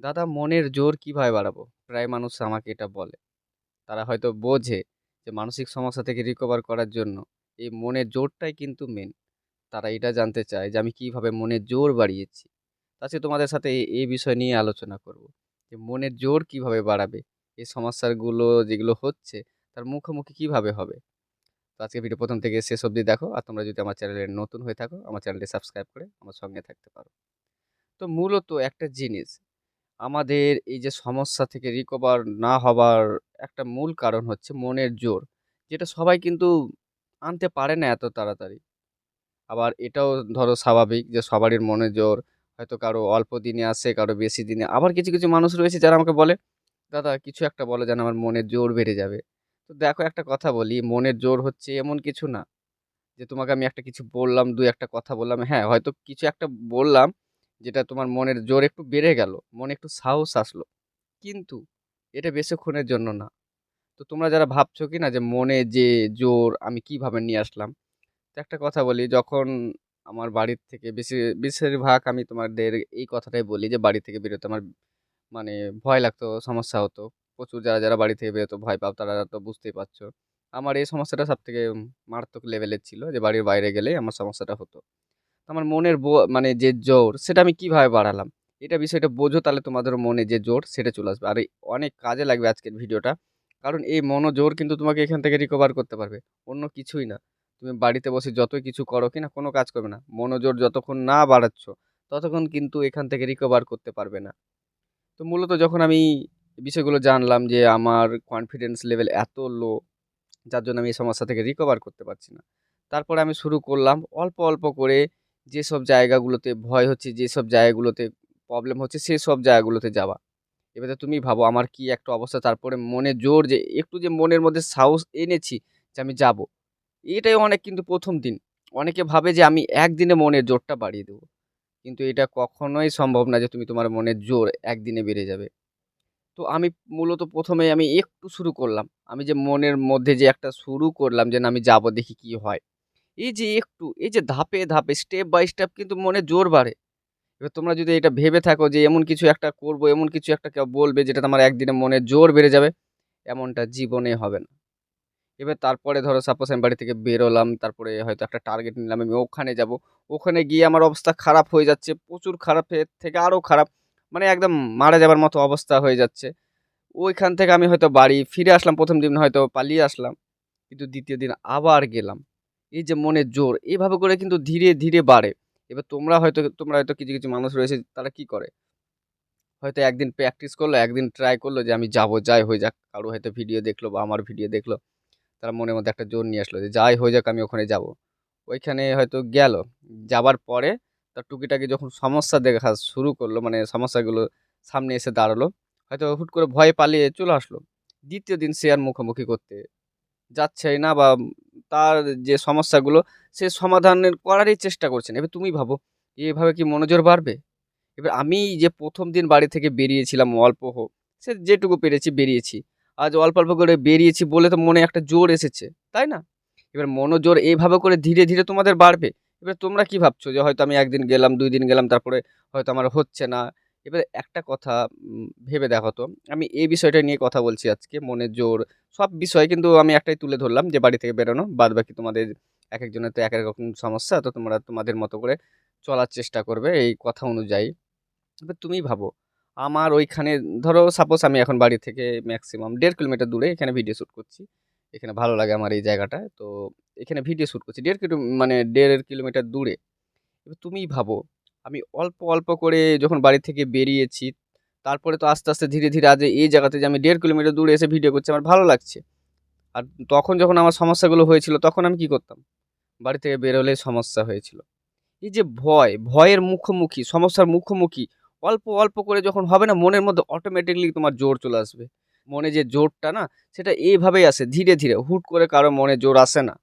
দাদা মনের জোর কীভাবে বাড়াবো? প্রায় মানুষ আমাকে এটা বলে। তারা হয়তো বোঝে যে মানসিক সমস্যা থেকে রিকভার করার জন্য এই মনের জোরটাই কিন্তু মেন তারা এটা জানতে চায় যে আমি কীভাবে মনের জোর বাড়িয়েছি। আজকে তোমাদের সাথে এই বিষয় নিয়ে আলোচনা করব। যে মনের জোর কীভাবে বাড়াবে? এই সমস্যাগুলো যেগুলো হচ্ছে তার মুখোমুখি কীভাবে হবে? তো আজকে ভিডিও ১ম থেকে শেষ অবধি দেখো। আর তোমরা যদি আমার চ্যানেলে নতুন হয়ে থাকো, আমার চ্যানেলটি সাবস্ক্রাইব করে আমার সঙ্গে থাকতে পারো। তো মূলত একটা জিনিস আমাদের এই যে সমস্যা থেকে রিকভার না হবার একটা মূল কারণ হচ্ছে মনের জোর। যেটা সবাই কিন্তু আনতে পারে না এত তাড়াতাড়ি। আবার এটাও ধরো স্বাভাবিক যে সবারই মনের জোর হয়তো কারও অল্প দিনে আসে, কারও বেশি দিনে। আবার কিছু, কিছু মানুষ রয়েছে যারা আমাকে বলে, "দাদা কিছু একটা বলো যেন আমার মনের জোর বেড়ে যাবে।" তো দেখো একটা কথা বলি, মনের জোর হচ্ছে এমন কিছু না যে তোমাকে আমি একটা কিছু বললাম, দু একটা কথা বললাম। হ্যাঁ, হয়তো কিছু একটা বললাম যেটা তোমার মনের জোর একটু বেড়ে গেল। মনে একটু সাহস আসলো। কিন্তু এটা বেশিক্ষণের জন্য না। তো তোমরা যারা ভাবছ কি না যে মনে যে জোর আমি কীভাবে নিয়ে আসলাম? তো একটা কথা বলি যখন আমার বাড়ির থেকে বেশি বেশিরভাগ আমি তোমাদের এই কথাটাই বলি যে বাড়ি থেকে বেরোতে আমার মানে ভয় লাগতো, সমস্যা হতো। প্রচুর যারা, যারা বাড়ি থেকে বেরোতে ভয় পাও তারা তো বুঝতেই পারছ। আমার এই সমস্যাটা সবথেকে মারাত্মক লেভেলের ছিল যে বাড়ির বাইরে গেলেই আমার সমস্যাটা হতো। আমার মনের মানে যে জোর সেটা আমি কীভাবে বাড়ালাম? এটা বিষয়টা বোঝো তাহলে তোমাদের মনে যে জোর সেটা চলে আসবে। আর অনেক কাজে লাগবে আজকের ভিডিওটা। কারণ এই মনোজোর কিন্তু তোমাকে এখান থেকে রিকভার করতে পারবে। অন্য কিছুই না। তুমি বাড়িতে বসে যতই কিছু করো কি না কোনো কাজ করবে না। মনোজোর যতক্ষণ না বাড়াচ্ছ, ততক্ষণ কিন্তু এখান থেকে রিকভার করতে পারবে না। তো মূলত যখন আমি বিষয়গুলো জানলাম যে আমার কনফিডেন্স লেভেল এত লো, যার জন্য আমি এই সমস্যা থেকে রিকভার করতে পারছি না। তারপরে আমি শুরু করলাম অল্প, অল্প করে যেসব জায়গাগুলোতে ভয় হচ্ছে, যেসব জায়গাগুলোতে প্রবলেম হচ্ছে, সেই সব জায়গাগুলোতে যাওয়া। এবারে তুমি ভাবো আমার কি একটা অবস্থা তারপরে মনে জোর যে একটু যে মনের মধ্যে সাহস এনেছি যে আমি যাব। এটাই অনেক কিন্তু প্রথম দিন। অনেকে ভাবে যে আমি একদিনে মনের জোরটা বাড়িয়ে দেবো। কিন্তু এটা কখনোই সম্ভব না যে তুমি তোমার মনের জোর একদিনে বেড়ে যাবে। তো আমি মূলত ১ম এই আমি একটু শুরু করলাম। আমি যে মনের মধ্যে যে একটা শুরু করলাম যে না আমি যাব দেখি কি হয়। এই যে একটু, এই যে ধাপে, ধাপে স্টেপ বাই স্টেপ কিন্তু মনে জোর বাড়ে। এবার তোমরা যদি এটা ভেবে থাকো যে এমন কিছু একটা করব, এমন কিছু একটা কেউ বলবে যেটা তোমার একদিনে মনে জোর বেড়ে যাবে, এমনটা জীবনে হবে না। এবার তারপরে ধরো সাপোজ আমি বাড়ি থেকে বেরোলাম, তারপরে হয়তো একটা টার্গেট নিলাম আমি ওখানে যাব ওখানে গিয়ে আমার অবস্থা খারাপ হয়ে যাচ্ছে, প্রচুর খারাপের থেকে আরও খারাপ। মানে একদম মারা যাবার মতো অবস্থা হয়ে যাচ্ছে। ওইখান থেকে আমি হয়তো বাড়ি ফিরে আসলাম প্রথম দিন হয়তো পালিয়ে আসলাম। কিন্তু দ্বিতীয় দিন আবার গেলাম। এই যে মনের জোর এভাবে করে কিন্তু ধীরে, ধীরে বাড়ে। এবার তোমরা হয়তো তোমরা হয়তো কিছু, কিছু মানুষ রয়েছে তারা কি করে? হয়তো একদিন প্র্যাকটিস করল, একদিন ট্রাই করল যে আমি যাব, যাই হয়ে যাক। কারও হয়তো ভিডিও দেখল বা আমার ভিডিও দেখল। তারা মনের মধ্যে একটা জোর নিয়ে আসলো যে যাই হয়ে যাক আমি ওখানে যাব। ওইখানে হয়তো গেল। যাবার পরে তার টুকিটাকি যখন সমস্যা দেখা শুরু করল মানে সমস্যাগুলো সামনে এসে দাঁড়াল। হয়তো হুট করে ভয়ে পালিয়ে চলে আসলো। দ্বিতীয় দিন সে আর মুখোমুখি করতে যাচ্ছেই না বা তার যে সমস্যাগুলো সে সমাধানের করারই চেষ্টা করছেন এবার তুমি ভাবো এভাবে কি মনোজোর বাড়বে? এবার আমি যে প্রথম দিন বাড়ি থেকে বেরিয়েছিলাম অল্প হোক, সে যেটুকু পেরেছি বেরিয়েছি। আজ অল্প, অল্প করে বেরিয়েছি বলে তো মনে একটা জোর এসেছে, তাই না? এবার মনোজোর এইভাবে করে ধীরে, ধীরে তোমাদের বাড়বে। এবার তোমরা কি ভাবছ যে হয়তো আমি একদিন গেলাম, দুই দিন গেলাম তারপরে হয়তো আমার হচ্ছে না। এবার একটা কথা ভেবে দেখো তো, আমি এই বিষয়টা নিয়ে কথা বলছি আজকে মনের জোর সব বিষয় কিন্তু আমি একটাই তুলে ধরলাম যে বাড়ি থেকে বেরোনো। বাদবাকি তোমাদের একেকজনের তো এক এক রকম সমস্যা। তো তোমরা তোমাদের মতো করে চলার চেষ্টা করবে এই কথা অনুযায়ী। এবার তুমি ভাবো আমার ওইখানে ধরো সাপোজ আমি এখন বাড়ি থেকে ম্যাক্সিমাম দেড় কিলোমিটার দূরে এখানে ভিডিও শ্যুট করছি। এখানে ভালো লাগে আমার এই জায়গাটা। তো এখানে ভিডিও শ্যুট করছি। দেড় কিলো মানে দেড় কিলোমিটার দূরে। এবার তুমিই ভাবো আমি অল্প, অল্প করে যখন বাড়ি থেকে বেরিয়েছি, তারপরে তো আস্তে, আস্তে ধীরে, ধীরে আজ এই জায়গাতে যে আমি দেড় কিলোমিটার দূরে এসে ভিডিও করছি আমার ভালো লাগছে। আর তখন যখন আমার সমস্যাগুলো হয়েছিল তখন আমি কি করতাম? বাড়ি থেকে বের হলেই সমস্যা হয়েছিল। এই যে ভয়, ভয়ের মুখোমুখি, সমস্যার মুখোমুখি অল্প, অল্প করে যখন হবে না মনের মধ্যে অটোমেটিক্যালি তোমার জোর চলে আসবে। মনে যে জোরটা না সেটা এইভাবেই আসে ধীরে, ধীরে। হুট করে কারও মনে জোর আসে না।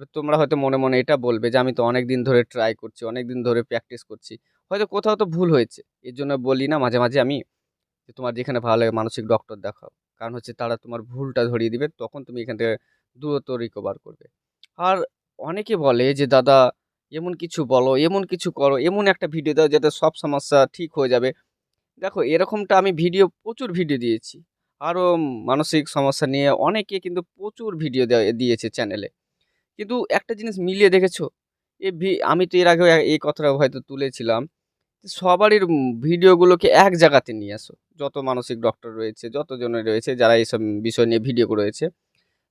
এবার তোমরা হয়তো মনে, মনে এটা বলবে যে আমি তো অনেক দিন ধরে ট্রাই করছি, অনেক দিন ধরে প্র্যাকটিস করছি। হয়তো কোথাও তো ভুল হয়েছে। এর জন্য বলি না মাঝে, মাঝে আমি যে তোমার যেখানে ভালো লাগে মানসিক ডক্টর দেখাও। কারণ হচ্ছে তারা তোমার ভুলটা ধরিয়ে দিবে তখন তুমি এখান থেকে দ্রুত রিকভার করবে। আর অনেকে বলে যে দাদা এমন কিছু বলো, এমন কিছু করো, এমন একটা ভিডিও দাও যাতে সব সমস্যা ঠিক হয়ে যাবে। দেখো এরকমটা আমি ভিডিও প্রচুর ভিডিও দিয়েছি আরও মানসিক সমস্যা নিয়ে অনেকে কিন্তু প্রচুর ভিডিও দেয়- দিয়েছে চ্যানেলে কিন্তু একটা জিনিস মিলিয়ে দেখেছ? এ ভি- আমি তো এর আগেও এই কথাটা হয়তো তুলেছিলাম। সবারই ভিডিওগুলোকে এক জায়গাতে নিয়ে আসো। যত মানসিক ডক্টর রয়েছে যতজনের রয়েছে, যারা এইসব বিষয় নিয়ে ভিডিও রয়েছে,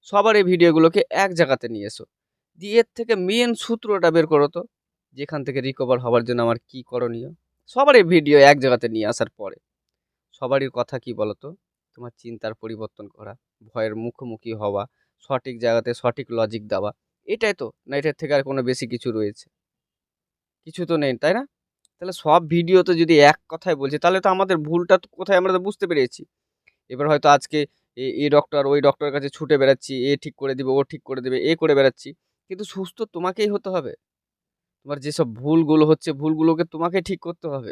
সবার এই ভিডিওগুলোকে এক জায়গাতে নিয়ে এসো। দিয়ে এর থেকে মেন সূত্রটা বের করো তো। যেখান থেকে রিকভার হওয়ার জন্য আমার কি করণীয়? সবার এই ভিডিও এক জায়গাতে নিয়ে আসার পরে। সবারই কথা কি বলতো? তোমার চিন্তার পরিবর্তন করা, ভয়ের মুখোমুখি হওয়া, সঠিক জায়গাতে সঠিক লজিক দেওয়া। এটাই তো, না এটার থেকে আর কোনো বেশি কিছু রয়েছে। কিছু তো নেই, তাই না? তাহলে সব ভিডিওতে যদি এক কথাই বলছে, তাহলে তো আমাদের ভুলটা কোথায় আমরা তো বুঝতে পেরেছি। এবার হয়তো আজকে এ ডক্টর ওই ডক্টরের কাছে ছুটে বেড়াচ্ছি, এ ঠিক করে দিবে, ও ঠিক করে দেবে, এ করে বেড়াচ্ছি। কিন্তু সুস্থ তোমাকেই হতে হবে। তোমার যেসব ভুলগুলো হচ্ছে, ভুলগুলোকে তোমাকে ঠিক করতে হবে।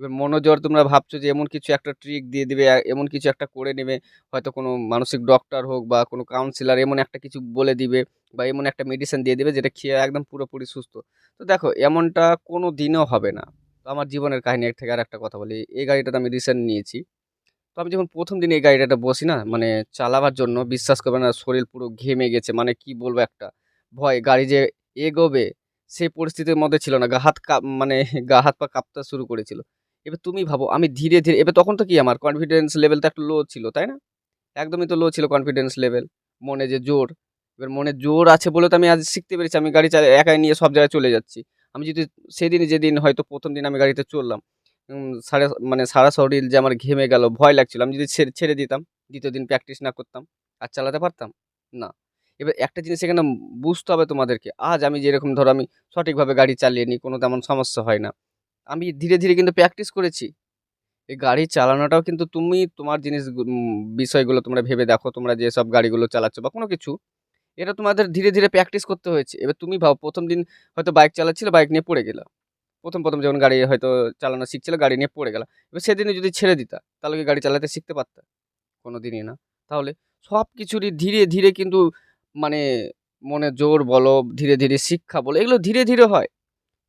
এবার মনোজ্বর তোমরা ভাবছ যে এমন কিছু একটা ট্রিক দিয়ে দিবে এমন কিছু একটা করে নেবে, হয়তো কোনো মানসিক ডক্টর হোক বা কোনো কাউন্সিলর এমন একটা কিছু বলে দিবে বা এমন একটা মেডিসিন দিয়ে দিবে যেটা খেয়ে একদম পুরোপুরি সুস্থ। তো দেখো, এমনটা কোনো দিনও হবে না। তো আমার জীবনের কাহিনী থেকে আর একটা কথা বলি। এই গাড়িটাতে আমি রিসেন্ট নিয়েছি। তো আমি যখন প্রথম দিন এই গাড়িটাতে বসি না মানে চালাবার জন্য, বিশ্বাস করবে না, শরীর পুরো ঘেমে গেছে মানে কি বলব একটা ভয়, গাড়ি যে এগোবে সেই পরিস্থিতির মধ্যে ছিল না। গা হাত মানে গা হাত পা কাঁপতে শুরু করেছিল। এবার তুমি ভাবো, আমি ধীরে ধীরে, এবার তখন তো কি আমার কনফিডেন্স লেভেলটা একটু লো ছিল, তাই না? একদমই তো লো ছিল কনফিডেন্স লেভেল মনে যে জোর, এবার মনে জোর আছে বলে তো আমি আজ শিখতে পেরেছি, আমি গাড়ি চালা একাই নিয়ে সব জায়গায় চলে যাচ্ছি। আমি যদি সেদিন যেদিন হয়তো প্রথম দিন আমি গাড়িতে চললাম সারা মানে সারা শরীর যে আমার ঘেমে গেল, ভয় লাগছিল, আমি যদি ছেড়ে দিতাম, দ্বিতীয় দিন প্র্যাকটিস না করতাম, আর চালাতে পারতাম? না। এবার একটা জিনিস এখানে বুঝতে হবে তোমাদেরকে, আজ আমি যেরকম ধরো আমি সঠিকভাবে গাড়ি চালিয়ে নিই, কোনো তেমন সমস্যা হয় না। আমি ধীরে ধীরে কিন্তু প্র্যাকটিস করেছি। এই গাড়ি চালানোটাও কিন্তু তুমি তোমার জিনিস বিষয়গুলো তোমরা ভেবে দেখো, তোমরা যেসব গাড়িগুলো চালাচ্ছ বা কোনো কিছু, এটা তোমাদের ধীরে ধীরে প্র্যাকটিস করতে হয়েছে। এবার তুমি ভাবো, প্রথম দিন হয়তো বাইক চালাচ্ছিলে বাইক নিয়ে পড়ে গেলা। প্রথম প্রথম যখন গাড়ি হয়তো চালানো শিখছিল, গাড়ি নিয়ে পড়ে গেলা। এবার সেদিনে যদি ছেড়ে দিতা, তাহলে কি গাড়ি চালাতে শিখতে পারতা? কোনো দিনই না। তাহলে সব কিছুরই ধীরে ধীরে কিন্তু মানে মনে জোর বলো, ধীরে ধীরে শিক্ষা বলো, এগুলো ধীরে ধীরে হয়।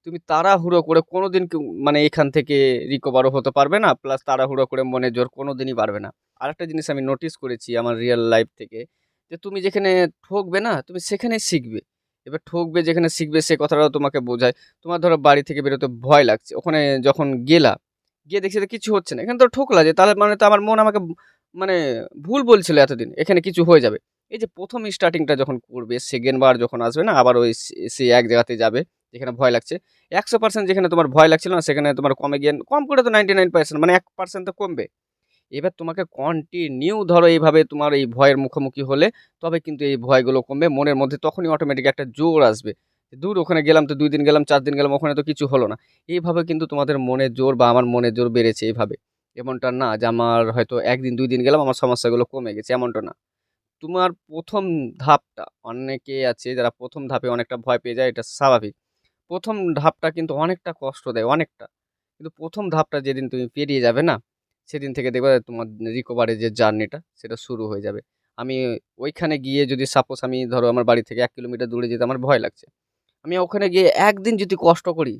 তুমি তাড়াহুড়ো করে কোনো দিন মানে এখান থেকে রিকভারও হতে পারবে না প্লাস তাড়াহুড়ো করে মনে জোর কোনো দিনই পারবে না। আরেকটা জিনিস আমি নোটিস করেছি আমার রিয়েল লাইফ থেকে, যে তুমি যেখানে ঠকবে না, তুমি সেখানেই শিখবে। এবার ঠকবে যেখানে শিখবে, সে কথাটাও তোমাকে বোঝায়। তোমার ধরো বাড়ি থেকে বেরোতে ভয় লাগছে। ওখানে যখন গেলা গিয়ে দেখছি যে কিছু হচ্ছে না। এখানে তো ঠকলা যে, তাহলে মানে তো আমার মন আমাকে মানে ভুল বলছিল এতদিন, এখানে কিছু হয়ে যাবে। এই যে প্রথম স্টার্টিংটা যখন করবে সেকেন্ড বার যখন আসবে না, আবার ওই সে- এক জায়গাতে যাবে। যেখানে ভয় লাগছে। একশো পার্সেন্ট যেখানে তোমার ভয় লাগছিল না, সেখানে তোমার কমে গিয়ে, কম করে তো নাইনটি নাইন পার্সেন্ট মানে এক পার্সেন্ট তো কমবে। এবার তোমাকে কন্টিনিউ ধরো এইভাবে তোমার এই ভয়ের মুখোমুখি হলে, তবে কিন্তু এই ভয়গুলো কমবে, মনের মধ্যে তখনই অটোমেটিক একটা জোর আসবে। দূর ওখানে গেলাম তো দুই দিন গেলাম, চার দিন গেলাম, ওখানে তো কিছু হলো না। এইভাবে কিন্তু তোমাদের মনের জোর বা আমার মনের জোর বেড়েছে এইভাবে। এমনটা না যে আমার হয়তো একদিন, দুই দিন গেলাম, আমার সমস্যাগুলো কমে গেছে, এমনটা না। তোমার প্রথম ধাপটা, অনেকে আছে যারা প্রথম ধাপে অনেকটা ভয় পেয়ে যায়, এটা স্বাভাবিক। প্রথম ধাপটা কিন্তু অনেকটা কষ্ট দেয়, অনেকটা। কিন্তু প্রথম ধাপটা যেদিন তুমি পেরিয়ে যাবে না, সেদিন থেকে দেখবে তোমার রিকভারের যে জার্নিটা, সেটা শুরু হয়ে যাবে। আমি ওইখানে গিয়ে যদি সাপোজ আমি ধরো আমার বাড়ি থেকে এক কিলোমিটার দূরে যেতে আমার ভয় লাগছে, আমি ওখানে গিয়ে একদিন যদি কষ্ট করি,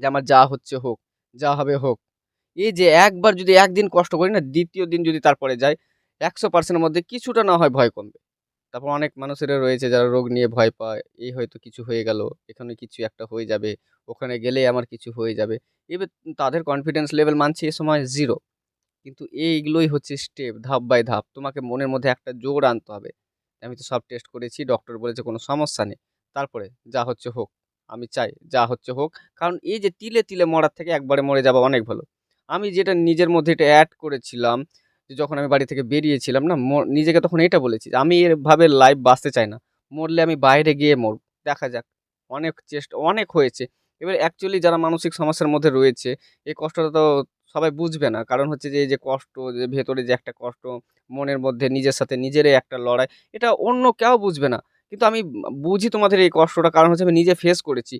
যে আমার যা হচ্ছে হোক, যা হবে হোক, এই যে একবার যদি একদিন কষ্ট করি না, দ্বিতীয় দিন যদি তারপরে যাই, একশো পার্সেন্টের মধ্যে কিছুটা না হয় ভয় কমবে। তারপর অনেক মানুষেরা রয়েছে যারা রোগ নিয়ে ভয় পায়, এই হয়তো কিছু হয়ে গেল, এখানে কিছু একটা হয়ে যাবে, ওখানে গেলে আমার কিছু হয়ে যাবে। এবার তাদের কনফিডেন্স লেভেল মানছে এ সময় জিরো কিন্তু এইগুলোই হচ্ছে স্টেপ ধাপ বাই ধাপ। তোমাকে মনের মধ্যে একটা জোর আনতে হবে। আমি তো সব টেস্ট করেছি ডক্টর বলেছে কোনো সমস্যা নেই। তারপরে যা হচ্ছে হোক, আমি চাই যা হচ্ছে হোক। কারণ এই যে তিলে তিলে মরার থেকে একবারে মরে যাওয়া অনেক ভালো। আমি যেটা নিজের মধ্যে এটা অ্যাড করেছিলাম যখন আমি বাড়ি থেকে বেরিয়েছিলাম না নিজেকে তখন এটা বলেছি আমি এভাবে লাইফ বাঁচতে চাই না। মরলে আমি বাইরে গিয়ে মরব। দেখা যাক। অনেক চেষ্টা, অনেক হয়েছে। এবার অ্যাকচুয়ালি যারা মানসিক সমস্যার মধ্যে রয়েছে, এই কষ্টটা তো সবাই বুঝবে না। কারণ হচ্ছে যে, এই যে কষ্ট, যে ভেতরে যে একটা কষ্ট, মনের মধ্যে নিজের সাথে নিজেরই একটা লড়াই, এটা অন্য কেউ বুঝবে না। কিন্তু আমি বুঝি তোমাদের এই কষ্টটা, কারণ হচ্ছে আমি নিজে ফেস করেছি।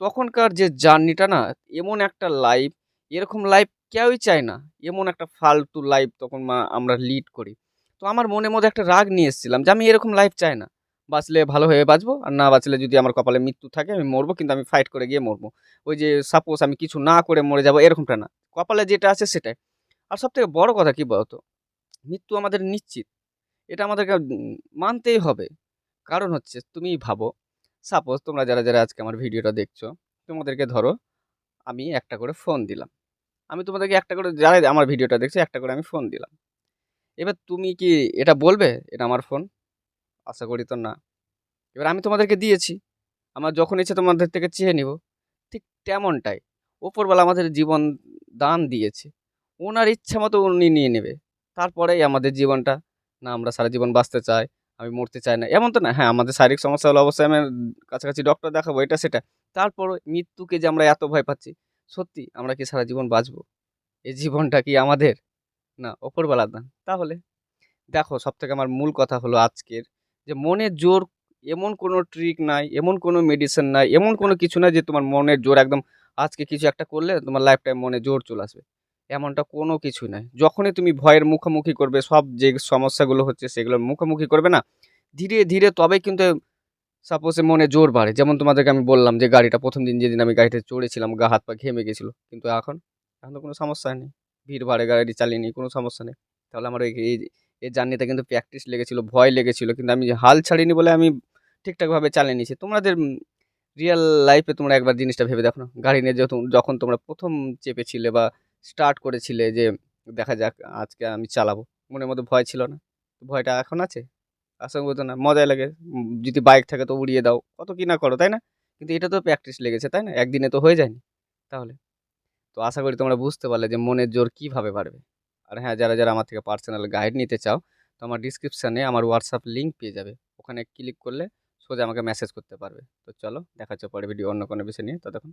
তখনকার যে জার্নিটা না, এমন একটা লাইফ এরকম লাইফ কেউই চায় না। এমন একটা ফালতু লাইফ তখন মা আমরা লিড করি। তো আমার মনের মধ্যে একটা রাগ নিয়ে এসেছিলাম যে আমি এরকম লাইফ চাই না। বাঁচলে ভালো হয়ে বাঁচবো আর না বাঁচলে যদি আমার কপালে মৃত্যু থাকে আমি মরবো কিন্তু আমি ফাইট করে গিয়ে মরবো। ওই যে সাপোজ আমি কিছু না করে মরে যাব এরকমটা না। কপালে যেটা আছে সেটাই। আর সব থেকে বড় কথা কি বলতো? মৃত্যু আমাদের নিশ্চিত। এটা আমাদেরকে মানতেই হবে। কারণ হচ্ছে তুমি ভাবো। সাপোজ তোমরা যারা যারা আজকে আমার ভিডিওটা দেখছ, তোমাদেরকে ধরো আমি একটা করে ফোন দিলাম। আমি তোমাদেরকে একটা করে যারা আমার ভিডিওটা দেখছ, একটা করে আমি ফোন দিলাম। এবার তুমি কি এটা বলবে, এটা আমার ফোন আশা করি তো না। এবার আমি তোমাদেরকে দিয়েছি, আমার যখন ইচ্ছে তোমাদের থেকে চেয়ে নিব, ঠিক তেমনটাই। ওপরবেলা আমাদের জীবন দান দিয়েছে, ওনার ইচ্ছা মতো উনি নিয়ে নেবে। তারপরেই আমাদের জীবনটা, না আমরা সারা জীবন বাঁচতে চাই, আমি মরতে চাই না, এমন তো না হ্যাঁ আমাদের শারীরিক সমস্যা হলে অবশ্যই আমি কাছাকাছি ডক্টর দেখাবো, এটা সেটা। তারপর মৃত্যুকে যে আমরা এত ভয় পাচ্ছি সত্যি আমরা কি সারা জীবন বাঁচব? এই জীবনটা কি আমাদের? না ওপরবেলার দান তাহলে দেখো সব থেকে আমার মূল কথা হলো আজকের যে মনের জোর, এমন কোনো ট্রিক নাই, এমন কোনো মেডিসিন নাই, এমন কোনো কিছু নাই যে তোমার মনের জোর একদম আজকে কিছু একটা করলে তোমার লাইফ টাইম মনে জোর চলে আসবে। এমনটা কোনো কিছু নাই। যখনই তুমি ভয়ের মুখোমুখি করবে, সব যে সমস্যাগুলো হচ্ছে সেগুলোর মুখোমুখি করবে না, ধীরে ধীরে তবেই কিন্তু সাপোজে মনে জোর বাড়ে। যেমন তোমাদেরকে আমি বললাম যে, গাড়িটা প্রথম দিন যেদিন আমি গাড়িতে চড়েছিলাম, গা হাত পা ঘেমে গেছিল। কিন্তু এখন এখন তো কোনো সমস্যা নেই। ভিড় ভাড়ে গাড়ি চালিয়ে নিই, কোনো সমস্যা নেই। তাহলে আমার এই এই এই জার্নিতে কিন্তু প্র্যাকটিস লেগেছিলো, ভয় লেগেছিলো। কিন্তু আমি হাল ছাড়িনি বলে আমি ঠিকঠাকভাবে চালিয়ে নিয়েছি। তোমাদের রিয়েল লাইফে তোমরা একবার জিনিসটা ভেবে দেখো না। গাড়ি নিয়ে যখন যখন তোমরা প্রথম চেপেছিলে বা স্টার্ট করেছিলে যে, দেখা যাক আজকে আমি চালাবো। মনের মধ্যে ভয় ছিল না। ভয়টা এখন আছে? আশঙ্কা না, মজাই লাগে। যদি বাইক থাকে তো উড়িয়ে দাও, কত কি না করো, তাই না? কিন্তু এটা তো প্র্যাকটিস লেগেছে, তাই না? একদিনে তো হয়ে যায়নি, তাহলে। তো আশা করি তোমরা বুঝতে পারলে যে মনের জোর কীভাবে বাড়বে। আর হ্যাঁ যারা যারা আমার থেকে পার্সোনাল গাইড নিতে চাও, তো আমার ডিসক্রিপশানে আমার হোয়াটসঅ্যাপ লিঙ্ক পেয়ে যাবে। ওখানে ক্লিক করলে সোজা আমাকে মেসেজ করতে পারবে। তো চলো, দেখা হচ্ছে পরে ভিডিও অন্য কোনো বিষয় নিয়ে, ততক্ষণ।